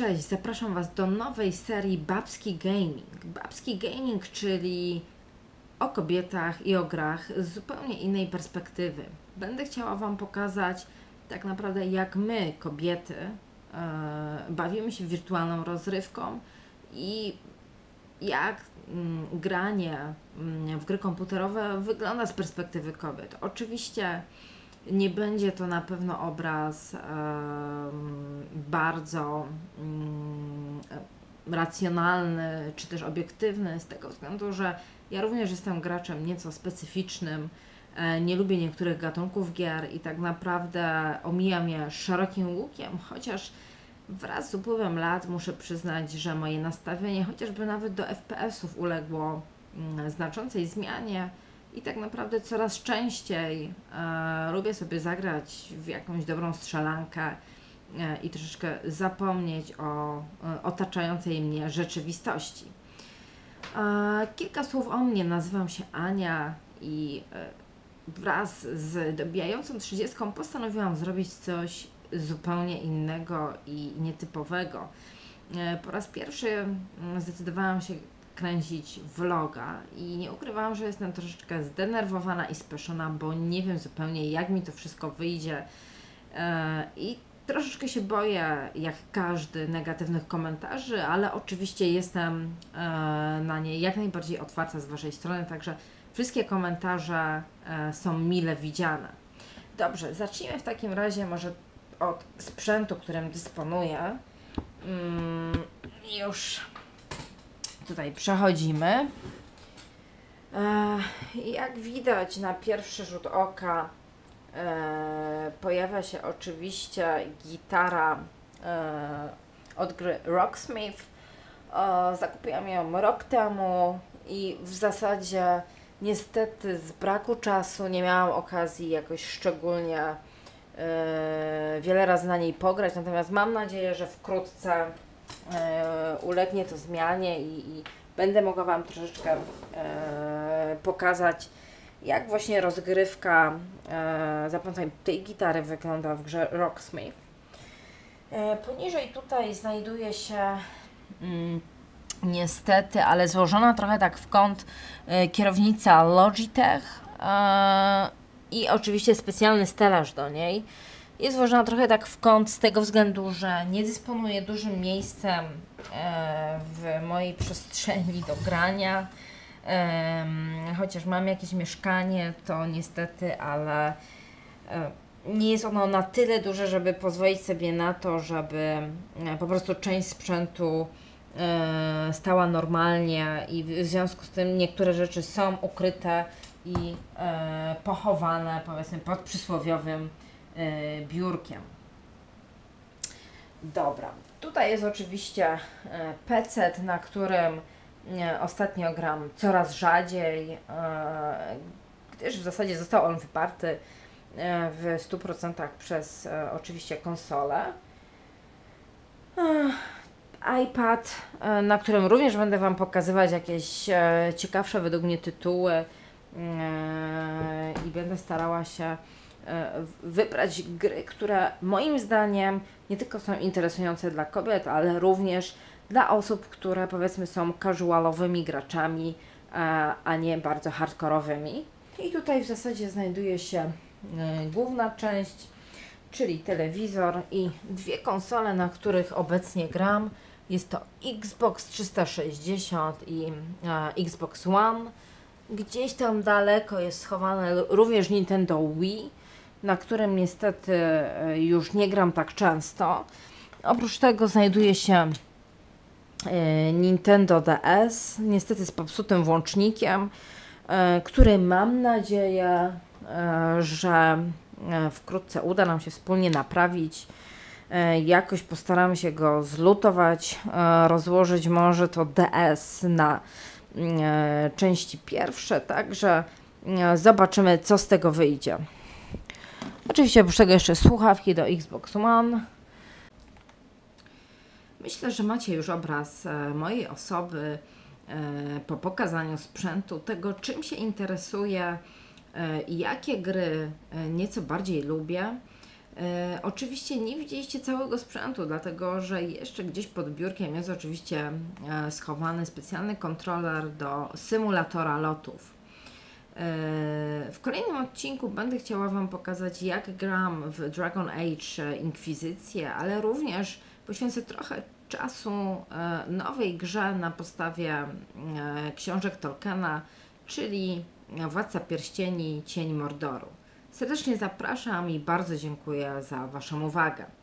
cześć! Zapraszam Was do nowej serii Babski Gaming. Babski Gaming, czyli o kobietach i o grach z zupełnie innej perspektywy. Będę chciała Wam pokazać tak naprawdę, jak my, kobiety, e, bawimy się wirtualną rozrywką i jak mm, granie mm, w gry komputerowe wygląda z perspektywy kobiet. Oczywiście nie będzie to na pewno obraz bardzo mm, racjonalny czy też obiektywny, z tego względu, że ja również jestem graczem nieco specyficznym. e, Nie lubię niektórych gatunków gier i tak naprawdę omijam je szerokim łukiem, chociaż wraz z upływem lat muszę przyznać, że moje nastawienie chociażby nawet do FPS-ów uległo mm, znaczącej zmianie i tak naprawdę coraz częściej e, lubię sobie zagrać w jakąś dobrą strzelankę e, i troszeczkę zapomnieć o e, otaczającej mnie rzeczywistości. E, kilka słów o mnie. Nazywam się Ania i e, wraz z dobijającą 30 postanowiłam zrobić coś zupełnie innego i nietypowego. E, Po raz pierwszy mm, zdecydowałam się kręcić vloga i nie ukrywałam, że jestem troszeczkę zdenerwowana i spieszona, bo nie wiem zupełnie jak mi to wszystko wyjdzie E, i troszeczkę się boję, jak każdy, negatywnych komentarzy, ale oczywiście jestem e, na nie jak najbardziej otwarta z Waszej strony, także wszystkie komentarze e, są mile widziane. Dobrze, zacznijmy w takim razie może od sprzętu, którym dysponuję. Mm, już tutaj przechodzimy. Jak widać na pierwszy rzut oka e, pojawia się oczywiście gitara e, od gry Rocksmith. E, Zakupiłam ją rok temu i w zasadzie niestety z braku czasu nie miałam okazji jakoś szczególnie wiele razy na niej pograć, natomiast mam nadzieję, że wkrótce ulegnie to zmianie i, i będę mogła Wam troszeczkę e, pokazać, jak właśnie rozgrywka e, za pomocą tej gitary wygląda w grze Rocksmith. E, poniżej tutaj znajduje się mm, niestety, ale złożona trochę tak w kąt e, kierownica Logitech e, i oczywiście specjalny stelaż do niej. Jest złożona trochę tak w kąt z tego względu, że nie dysponuje dużym miejscem e, w mojej przestrzeni do grania. Chociaż mam jakieś mieszkanie, to niestety, ale e, nie jest ono na tyle duże, żeby pozwolić sobie na to, żeby e, po prostu część sprzętu stała normalnie i w związku z tym niektóre rzeczy są ukryte i pochowane powiedzmy pod przysłowiowym biurkiem. Dobra, tutaj jest oczywiście e, PC, na którym e, ostatnio gram coraz rzadziej, e, gdyż w zasadzie został on wyparty e, w 100% przez e, oczywiście konsolę. IPad, e, na którym również będę Wam pokazywać jakieś e, ciekawsze według mnie tytuły e, i będę starała się e, wybrać gry, które moim zdaniem nie tylko są interesujące dla kobiet, ale również dla osób, które powiedzmy są casualowymi graczami, e, a nie bardzo hardkorowymi. I tutaj w zasadzie znajduje się e, główna część, czyli telewizor i dwie konsole, na których obecnie gram. Jest to Xbox 360 i e, Xbox One. Gdzieś tam daleko jest schowane również Nintendo Wii, na którym niestety e, już nie gram tak często. Oprócz tego znajduje się e, Nintendo DS, niestety z popsutym włącznikiem, e, który mam nadzieję, że wkrótce uda nam się wspólnie naprawić. Jakoś postaramy się go zlutować, rozłożyć może to DS na e, części pierwsze, także zobaczymy, co z tego wyjdzie. Oczywiście oprócz tego jeszcze słuchawki do Xbox One. Myślę, że macie już obraz e, mojej osoby e, po pokazaniu sprzętu, tego czym się interesuję e, i jakie gry nieco bardziej lubię. Oczywiście nie widzieliście całego sprzętu, dlatego że jeszcze gdzieś pod biurkiem jest oczywiście schowany specjalny kontroler do symulatora lotów. E, w kolejnym odcinku będę chciała Wam pokazać, jak gram w Dragon Age Inkwizycję, ale również poświęcę trochę czasu e, nowej grze na podstawie e, książek Tolkiena, czyli Władca Pierścieni Cień Mordoru. Serdecznie zapraszam i bardzo dziękuję za Waszą uwagę.